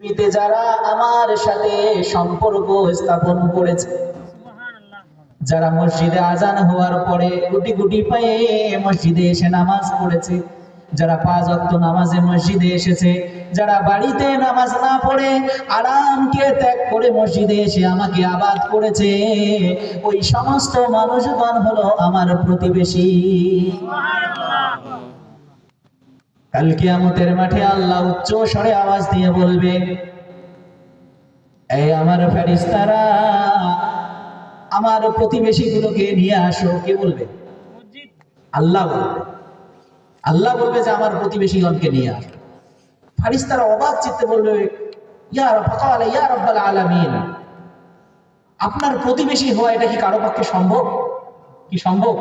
পৃথিবীতে যারা আমার সাথে সম্পর্ক স্থাপন করেছে, যারা মসজিদে আজান হওয়ার পরে গুটি গুটি পায়ে মসজিদে এসে নামাজ পড়েছে, যারা পাঁচ অক্ত নামাজে মসজিদে এসেছে, যারা বাড়িতে নামাজ না পড়ে আরামকে ত্যাগ করে মসজিদে এসে আমাকে আবাদ করেছে, ওই সমস্ত মানুষগণ হলো আমার প্রতিবেশী। কাল কিয়ামতের মাঠে আল্লাহ উচ্চ স্বরে আওয়াজ দিয়ে বলবে, এই আমার ফেরিস্তারা আমার প্রতিবেশীগুলোকে নিয়ে আসো। কে বলবে? আল্লাহ বলবে। আল্লাহ বলবে যে, আমার প্রতিবেশীগণকে নিয়ে আসো। ফারিস্তারা অবাক চিত্তে বলবে, ইয়া রব্বাল ইয়া রব্বাল আলামিন, আপনার প্রতিবেশী হওয়া এটা কি কারও পক্ষে সম্ভব? কি সম্ভব?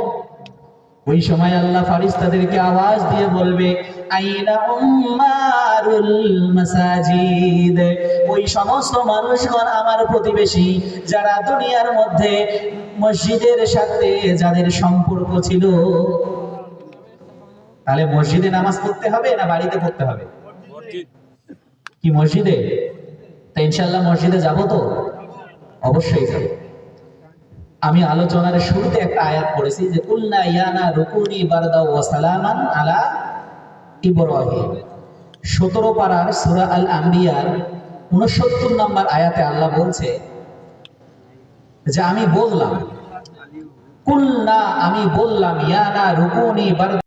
ওই সময় আল্লাহ ফারিস্তাদেরকে আওয়াজ দিয়ে বলবে আইনা উম্মারুল মাসাজিদ? ওই সমস্ত মানুষগণ আমার প্রতিবেশী যারা দুনিয়ার মধ্যে মসজিদের সাথে যাদের সম্পর্ক ছিল। তাহলে মসজিদে নামাজ পড়তে হবে না বাড়িতে পড়তে হবে? কি মসজিদে? তা ইনশাল্লাহ মসজিদে যাব তো? অবশ্যই যাব। আমি আলোচনার শুরুতে একটা আয়াত পড়েছি যে কুল্লা ইয়ানা রুকুনি বারদা ওয়া সালামান আলা ইব্রাহিম। সতেরো পাড়ার সূরা আল আম্বিয়ার উনসত্তর নম্বর আয়াতে আল্লাহ বলছে যে, আমি বললাম কুল্লা আমি বললাম, ইয়ানা রুকুনি বারদা